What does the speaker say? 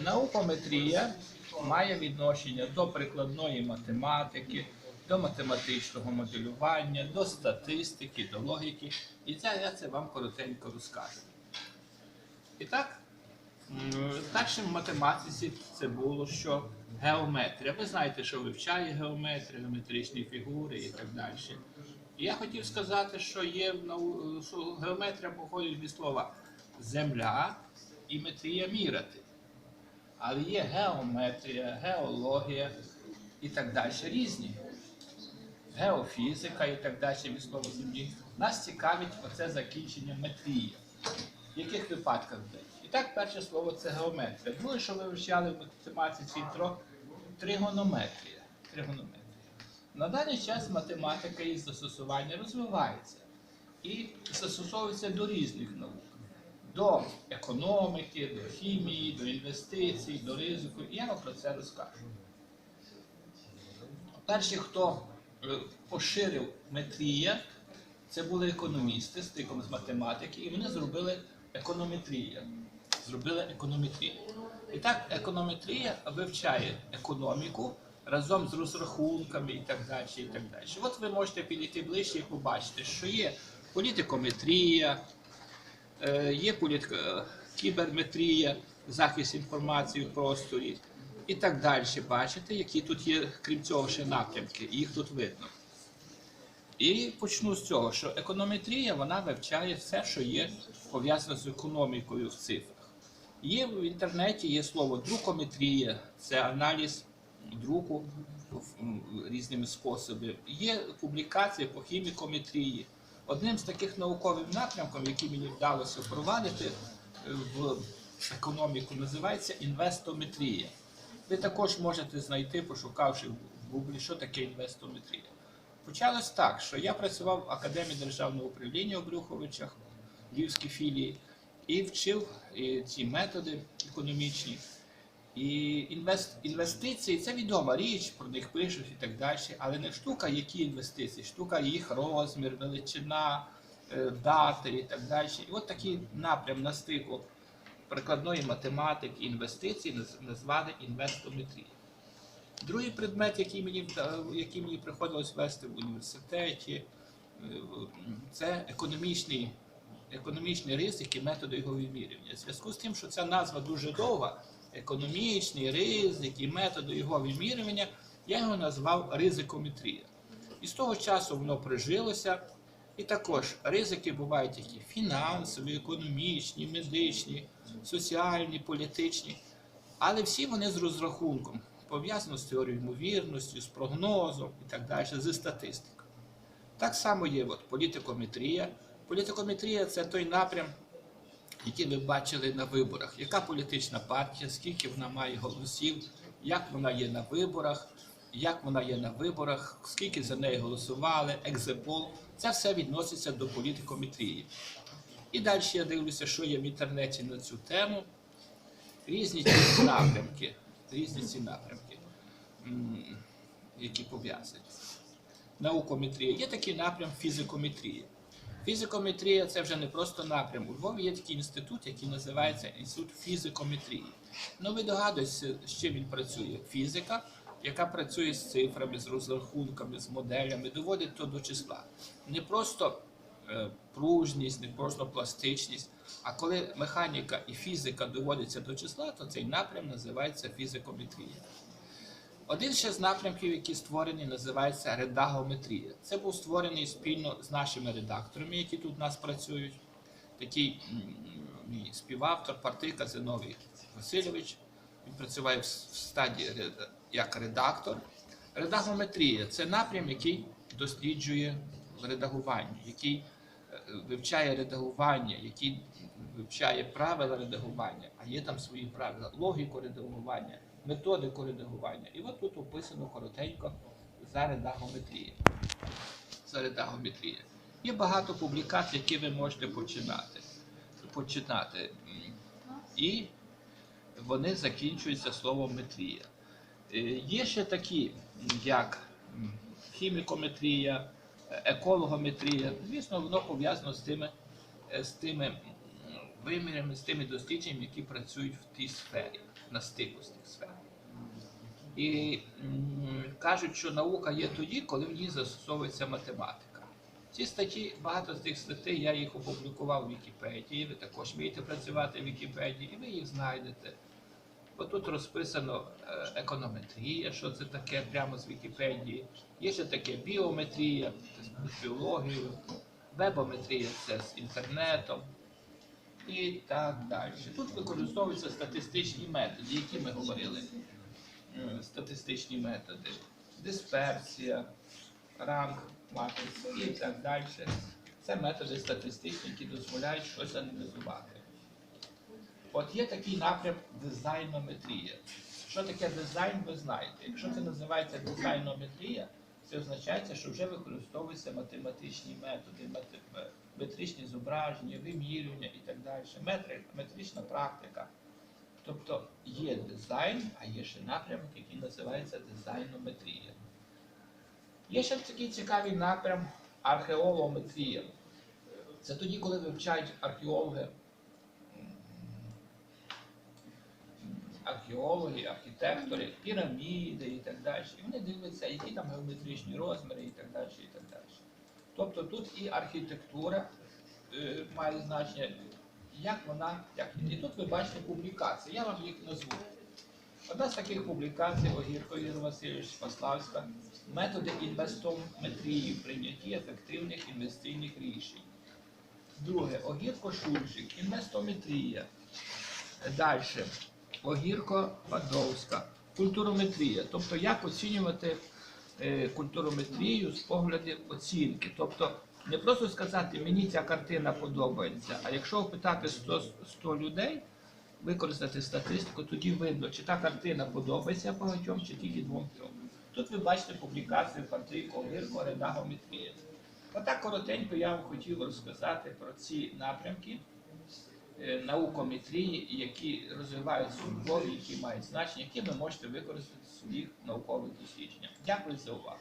Наукометрія має відношення до прикладної математики, до математичного моделювання, до статистики, до логіки. І це я це вам коротенько розкажу. І так, першим в математиці це було що геометрія. Ви знаєте, що вивчає геометрія, геометричні фігури і так далі. І я хотів сказати, що є що геометрія походить від слова земля і метрія міряти. Але є геометрія, геологія і так далі різні. Геофізика і так далі від землі. Нас цікавить оце закінчення метрія. В яких випадках де? І так, перше слово це геометрія. Друге, що ви вивчали в математиці тро- тригонометрія. тригонометрія. На даний час математика і застосування розвивається і застосовується до різних наук. До економіки, до хімії, до інвестицій, до ризику. І я вам про це розкажу. Перші, хто е, поширив метрія, це були економісти стиком з математики, і вони зробили економетрія. Зробили економетрію. І так, економетрія вивчає економіку разом з розрахунками і так далі. І так далі. От ви можете підійти ближче і побачити, що є політикометрія, є політика, е, кіберметрія, захист інформації в просторі і так далі. Бачите, які тут є, крім цього, ще напрямки, їх тут видно. І почну з цього, що економетрія вона вивчає все, що є пов'язане з економікою в цифрах. Є в інтернеті є слово друкометрія, це аналіз друку різними способами. Є публікації по хімікометрії. Одним з таких наукових напрямків, які мені вдалося впровадити е, в економіку, називається інвестометрія. Ви також можете знайти, пошукавши в Гуглі, що таке інвестометрія. Почалось так, що я працював в Академії державного управління у Брюховичах, Львівській філії, і вчив ці методи економічні. І інвест, інвестиції це відома річ, про них пишуть і так далі, але не штука, які інвестиції, штука їх розмір, величина, е, дати і так далі. І от такий напрям на стику прикладної математики інвестицій назвали інвестометрія. Другий предмет, який мені, який мені приходилось вести в університеті, е, це економічний, економічний ризик і методи його вимірювання. В зв'язку з тим, що ця назва дуже довга, економічний ризик і методи його вимірювання, я його назвав ризикометрія. І з того часу воно прижилося. І також ризики бувають які фінансові, економічні, медичні, соціальні, політичні. Але всі вони з розрахунком, пов'язано з теорією ймовірності, з прогнозом і так далі, зі статистикою. Так само є от, політикометрія. Політикометрія це той напрям, який ви бачили на виборах. Яка політична партія, скільки вона має голосів, як вона є на виборах, як вона є на виборах, скільки за неї голосували, екзепол. Це все відноситься до політикометрії. І далі я дивлюся, що є в інтернеті на цю тему різні ці напрямки, різні ці напрямки, які пов'язані. Наукометрія. Є такий напрям фізикометрія. Фізикометрія це вже не просто напрям. У Львові є такий інститут, який називається Інститут фізикометрії. Ну, ви догадуєтеся, з чим він працює. Фізика, яка працює з цифрами, з розрахунками, з моделями, доводить то до числа. Не просто е, пружність, не просто пластичність. А коли механіка і фізика доводяться до числа, то цей напрям називається фізикометрія. Один ще з напрямків, які створені, називається редагометрія. Це був створений спільно з нашими редакторами, які тут у нас працюють. Такий мій співавтор, партика Зиновій Васильович. Він працює в стадії як редактор. Редагометрія це напрям, який досліджує редагування, який е, вивчає редагування, який вивчає правила редагування, а є там свої правила, логіку редагування, методику редагування. І от тут описано коротенько за редагометрію. За редагометрію. Є багато публікацій, які ви можете починати. почитати. І вони закінчуються словом метрія. Е, Є ще такі, як хімікометрія, екологометрія. Звісно, воно пов'язано з тими, з тими вимірами, з тими дослідженнями, які працюють в тій сфері, на стику з тих сфер. І кажуть, що наука є тоді, коли в ній застосовується математика. Ці статті, багато з тих статей, я їх опублікував в Вікіпедії, ви також вмієте працювати в Вікіпедії, і ви їх знайдете. Бо тут розписано е, економетрія, що це таке прямо з Вікіпедії. Є ще таке біометрія, це з біологією, вебометрія це з інтернетом і так далі. Тут використовуються статистичні методи, які ми говорили. Е, Статистичні методи, дисперсія, ранг матриць і так далі. Це методи статистичні, які дозволяють щось аналізувати. От є такий напрям дизайнометрія. Що таке дизайн, ви знаєте. Якщо це називається дизайнометрія, це означає, що вже використовуються математичні методи, метричні зображення, вимірювання і так далі. Метри, метрична практика. Тобто є дизайн, а є ще напрямок, який називається дизайнометрія. Є ще такий цікавий напрям археологометрія. Це тоді, коли вивчають археологи археологи, архітектори, піраміди і так далі. І вони дивляться, які там геометричні розміри і так далі. І так далі. Тобто тут і архітектура е, має значення, як вона, як і тут ви бачите публікації. Я вам їх назву. Одна з таких публікацій Огірко Ігор Васильович Паславська методи інвестометрії в прийнятті ефективних інвестиційних рішень. Друге, Огірко Шульчик, інвестометрія. Далі. Огірко Падовська. Культурометрія. Тобто як оцінювати культурометрію з погляду оцінки. Тобто не просто сказати, мені ця картина подобається, а якщо опитати 100, 100 людей, використати статистику, тоді видно, чи та картина подобається багатьом, чи тільки двом-трьом. Тут ви бачите публікацію Патріко Огірко Редагометрія. Отак коротенько я вам хотів розказати про ці напрямки е, наукометрії, які розвиваються у Львові, які мають значення, які ви можете використати в своїх наукових дослідженнях. Дякую за увагу.